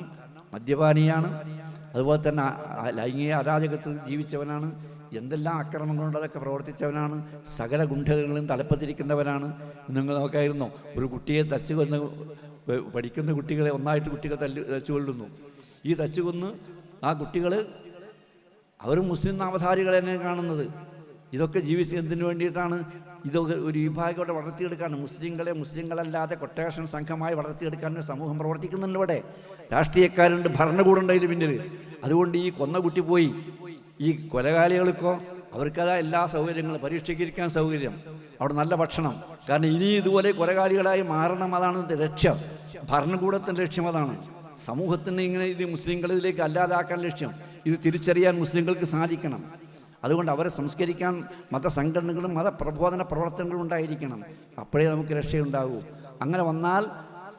മദ്യപാനിയാണ്. അതുപോലെ തന്നെ ലൈംഗിക അരാജകത്ത് ജീവിച്ചവനാണ്. എന്തെല്ലാം അക്രമങ്ങളുണ്ട് അതൊക്കെ പ്രവർത്തിച്ചവനാണ്. സകല ഗുണ്ടകളും തലപ്പത്തിരിക്കുന്നവനാണ് നിങ്ങൾ നോക്കായിരുന്നു. ഒരു കുട്ടിയെ തച്ചു കൊന്ന് പഠിക്കുന്ന കുട്ടികളെ ഒന്നായിട്ട് കുട്ടികൾ തല്ലു തച്ചു ഈ തച്ചു കൊന്ന് ആ കുട്ടികൾ അവർ മുസ്ലിം നാമധാരികളെ തന്നെ കാണുന്നത്. ഇതൊക്കെ ജീവിച്ച് എന്തിനു വേണ്ടിയിട്ടാണ് ഇതൊക്കെ ഒരു വിഭാഗത്തോടെ വളർത്തിയെടുക്കാണ് മുസ്ലിങ്ങളെ മുസ്ലിങ്ങളല്ലാതെ കൊട്ടേഷൻ സംഘമായി വളർത്തിയെടുക്കാൻ സമൂഹം പ്രവർത്തിക്കുന്നുണ്ട് ഇവിടെ. രാഷ്ട്രീയക്കാരുണ്ട് ഭരണകൂടം അതിന് പിന്നിൽ അതുകൊണ്ട് ഈ കൊന്ന കുട്ടി പോയി. ഈ കൊലകാലികൾക്കോ അവർക്കതാ എല്ലാ സൗകര്യങ്ങളും പരീക്ഷിക്കാൻ സൗകര്യം. അവിടെ നല്ല ഭക്ഷണം. കാരണം ഇനി ഇതുപോലെ കൊലകാലികളായി മാറണം അതാണ് ലക്ഷ്യം. ഭരണകൂടത്തിന്റെ ലക്ഷ്യം അതാണ്. സമൂഹത്തിന് ഇങ്ങനെ ഇത് മുസ്ലിങ്ങളിലേക്ക് അല്ലാതാക്കാൻ ലക്ഷ്യം. ഇത് തിരിച്ചറിയാൻ മുസ്ലിങ്ങൾക്ക് സാധിക്കണം. അതുകൊണ്ട് അവരെ സംസ്കരിക്കാൻ മതസംഘടനകളും മതപ്രബോധന പ്രവർത്തനങ്ങളും ഉണ്ടായിരിക്കണം. അപ്പോഴേ നമുക്ക് രക്ഷയുണ്ടാകൂ. അങ്ങനെ വന്നാൽ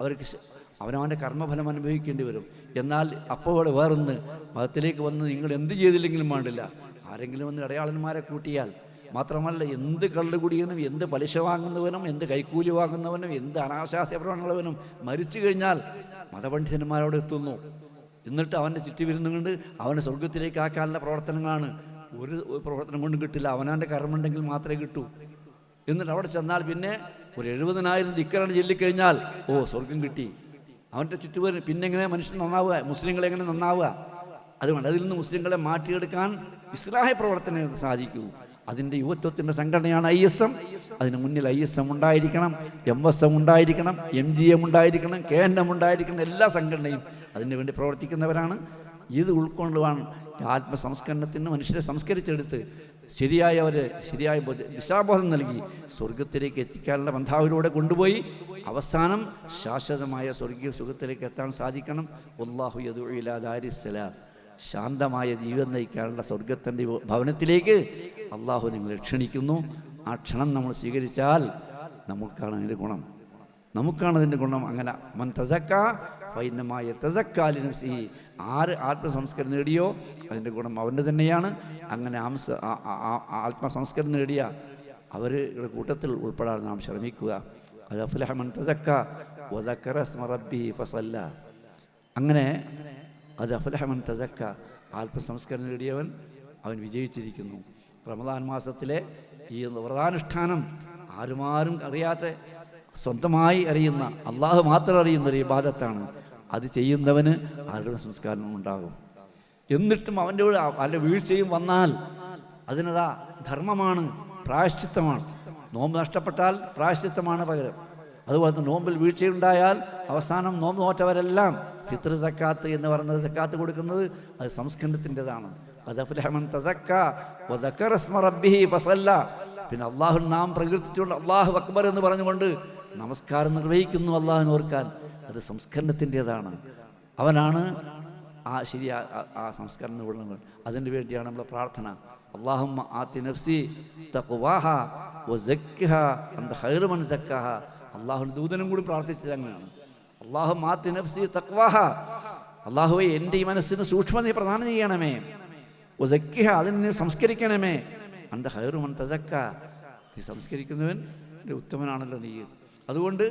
അവർക്ക് അവനവന്റെ കർമ്മഫലം അനുഭവിക്കേണ്ടി വരും. എന്നാൽ അപ്പോൾ വേറൊന്ന് മതത്തിലേക്ക് വന്ന് നിങ്ങൾ എന്ത് ചെയ്തില്ലെങ്കിലും വേണ്ടില്ല. ആരെങ്കിലും വന്ന് ഇടയാളന്മാരെ കൂട്ടിയാൽ മാത്രമല്ല എന്ത് കള്ളുകുടിയനും എന്ത് പലിശ വാങ്ങുന്നവനും എന്ത് കൈക്കൂലി വാങ്ങുന്നവനും എന്ത് അനാശാസ്യ പ്രവണങ്ങളവനും മരിച്ചു കഴിഞ്ഞാൽ മതപണ്ഡിതന്മാരോട് എത്തുന്നു. എന്നിട്ട് അവന്റെ ചുറ്റുവിരുന്നുകൊണ്ട് അവനെ സ്വർഗത്തിലേക്ക് ആക്കാനുള്ള പ്രവർത്തനങ്ങളാണ്. ഒരു പ്രവർത്തനം കൊണ്ടും കിട്ടില്ല. അവനാന്റെ കർമ്മുണ്ടെങ്കിൽ മാത്രമേ കിട്ടൂ. എന്നിട്ട് അവിടെ ചെന്നാൽ പിന്നെ ഒരു എഴുപതിനായിരം ദിക്കറാണ് ചൊല്ലിക്കഴിഞ്ഞാൽ ഓ സ്വർഗം കിട്ടി. അവന്റെ ചുറ്റുപേരും പിന്നെ എങ്ങനെ മനുഷ്യൻ നന്നാവുക? മുസ്ലിങ്ങളെങ്ങനെ നന്നാവുക? അതുകൊണ്ട് അതിൽ നിന്ന് മുസ്ലിങ്ങളെ മാറ്റിയെടുക്കാൻ ഇസ്ലാഹ പ്രവർത്തനം സാധിക്കൂ. അതിന്റെ യുവത്വത്തിന്റെ സംഘടനയാണ് ഐ എസ് എം. അതിന് മുന്നിൽ ഐ എസ് എം ഉണ്ടായിരിക്കണം എം എസ് എം ഉണ്ടായിരിക്കണം എം ജി എം ഉണ്ടായിരിക്കണം കെ എൻ എം ഉണ്ടായിരിക്കണം എല്ലാ സംഘടനയും അതിന് വേണ്ടി പ്രവർത്തിക്കുന്നവരാണ്. ഇത് ഉൾക്കൊള്ളുവാൻ ആത്മസംസ്കരണത്തിന് മനുഷ്യരെ സംസ്കരിച്ചെടുത്ത് ശരിയായ ഒരു ശരിയായ ദിശാബോധം നൽകി സ്വർഗത്തിലേക്ക് എത്തിക്കാനുള്ള ബന്ധാവിലൂടെ കൊണ്ടുപോയി അവസാനം ശാശ്വതമായ സ്വർഗീയ സുഖത്തിലേക്ക് എത്താൻ സാധിക്കണം. അള്ളാഹു യദുലാദാരിസലാം ശാന്തമായ ജീവിതം നയിക്കാനുള്ള സ്വർഗത്തിന്റെ ഭവനത്തിലേക്ക് അള്ളാഹു നിങ്ങളെ ക്ഷണിക്കുന്നു. ആ ക്ഷണം നമ്മൾ സ്വീകരിച്ചാൽ നമുക്കാണ് അതിന്റെ ഗുണം. നമുക്കാണ് അതിന്റെ ഗുണം. അങ്ങനെ മൻ തസക്ക ഫൈനമായ ഈ ആര് ആത്മസംസ്കരണം നേടിയോ അതിന്റെ ഗുണം അവന്റെ തന്നെയാണ്. അങ്ങനെ ആംസ ആത്മസംസ്കരം നേടിയ അവരുടെ കൂട്ടത്തിൽ ഉൾപ്പെടാൻ നാം ശ്രമിക്കുക. അത് അഫ്ലഹമൻ തസക്ക അങ്ങനെ അത് അഫലഹമൻ തസക്ക ആത്മസംസ്കരണം നേടിയവൻ. അവൻ വിജയിച്ചിരിക്കുന്നു. റമദാൻ മാസത്തിലെ ഈ വ്രതാനുഷ്ഠാനം ആരുമാരും അറിയാത്ത സ്വന്തമായി അറിയുന്ന അള്ളാഹു മാത്രം അറിയുന്ന ഒരു ഇബാദത്താണ്. അത് ചെയ്യുന്നവന് ആരുടെ സംസ്കാരം ഉണ്ടാകും. എന്നിട്ടും അവന്റെ കൂടെ അല്ല വീഴ്ചയും വന്നാൽ അതിനതാ ധർമ്മമാണ് പ്രായശ്ചിത്തമാണ്. നോമ്പ് നഷ്ടപ്പെട്ടാൽ പ്രായശ്ചിത്തമാണ് പകരം. അതുപോലെ തന്നെ നോമ്പിൽ വീഴ്ചയുണ്ടായാൽ അവസാനം നോമ്പ് നോറ്റവരെല്ലാം ഫിത്ര സക്കാത്ത് എന്ന് പറയുന്നത് സക്കാത്ത് കൊടുക്കുന്നത് അത് സംസ്കൃതത്തിന്റെതാണ് പിന്നെ അള്ളാഹു നാം പ്രകീർത്തിച്ചുകൊണ്ട് അള്ളാഹു അക്ബർ എന്ന് പറഞ്ഞുകൊണ്ട് നമസ്കാരം നിർവഹിക്കുന്നു അള്ളാഹുവിന് ഓർക്കാൻ. അത് സംസ്കരണത്തിന്റെതാണ്. അവനാണ് ആ ശരി ആ- സംസ്കരണം ഗുണങ്ങൾ അതിന് വേണ്ടിയാണ് നമ്മുടെ പ്രാർത്ഥന. അള്ളാഹുമ്മ ആത്തി നഫ്സി തഖ്വാഹ വസക്കിഹ അന്ത ഹൈറുമൻ സക്കാഹ അള്ളാഹുവിന്റെ ദൂതനും കൂടി പ്രാർത്ഥിച്ചത് അങ്ങനെയാണ്. അള്ളാഹു മാത്തി നഫ്സി തക്വാഹ അള്ളാഹുവെ എന്റെ ഈ മനസ്സിന് സൂക്ഷ്മത പ്രദാനം ചെയ്യണമേ. ഉസക്കിഹ അതിനെ നീ സംസ്കരിക്കണമേ. അന്ത ഹൈറുമൻ തസക്ക നീ സംസ്കരിക്കുന്നവൻ എന്റെ ഉത്തമനാണല്ലോ നീ. അതുകൊണ്ട്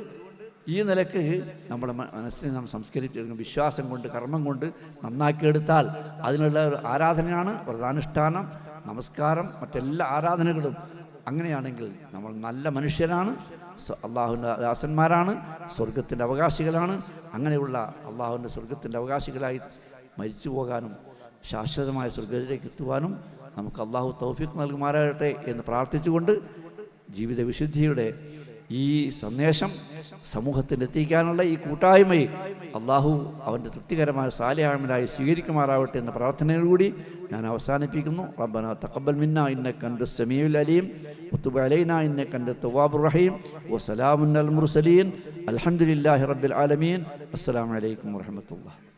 ഈ നിലയ്ക്ക് നമ്മുടെ മനസ്സിനെ നാം സംസ്കരിച്ചെടുക്കും വിശ്വാസം കൊണ്ട് കർമ്മം കൊണ്ട് നന്നാക്കിയെടുത്താൽ അതിനുള്ള ഒരു ആരാധനയാണ് വ്രതാനുഷ്ഠാനം നമസ്കാരം മറ്റെല്ലാ ആരാധനകളും. അങ്ങനെയാണെങ്കിൽ നമ്മൾ നല്ല മനുഷ്യരാണ്. അള്ളാഹുവിന്റെ ദാസന്മാരാണ് സ്വർഗത്തിന്റെ അവകാശികളാണ്. അങ്ങനെയുള്ള അള്ളാഹുവിന്റെ സ്വർഗത്തിന്റെ അവകാശികളായി മരിച്ചു പോകാനും ശാശ്വതമായ സ്വർഗത്തിലേക്ക് എത്തുവാനും നമുക്ക് അള്ളാഹു തൗഫീഖ് നൽകുമാറാകട്ടെ എന്ന് പ്രാർത്ഥിച്ചുകൊണ്ട് ജീവിത വിശുദ്ധിയുടെ ഈ സന്ദേശം സമൂഹത്തിൽ എത്തിക്കാനുള്ള ഈ കൂട്ടായ്മയെ അള്ളാഹു അവന്റെ തൃപ്തികരമായ സാലിഹാമനായി സ്വീകരിക്കുമാറാവട്ടെ എന്ന പ്രാർത്ഥനയോടുകൂടി ഞാൻ അവസാനിപ്പിക്കുന്നു. റബ്ബന തക്കബൽ മിന്ന ഇന്ന കണ്ട് സമീഉൽ അലീം. വതുബ് അലൈന ഇന്ന കണ്ട് തവാബുർ റഹീം. വസലാമുൻ അൽ മുർസലീൻ. അൽഹംദുലില്ലാഹി റബ്ബിൽ ആലമീൻ. അസ്സലാമു അലൈക്കും വറഹ്മത്തുള്ളാഹി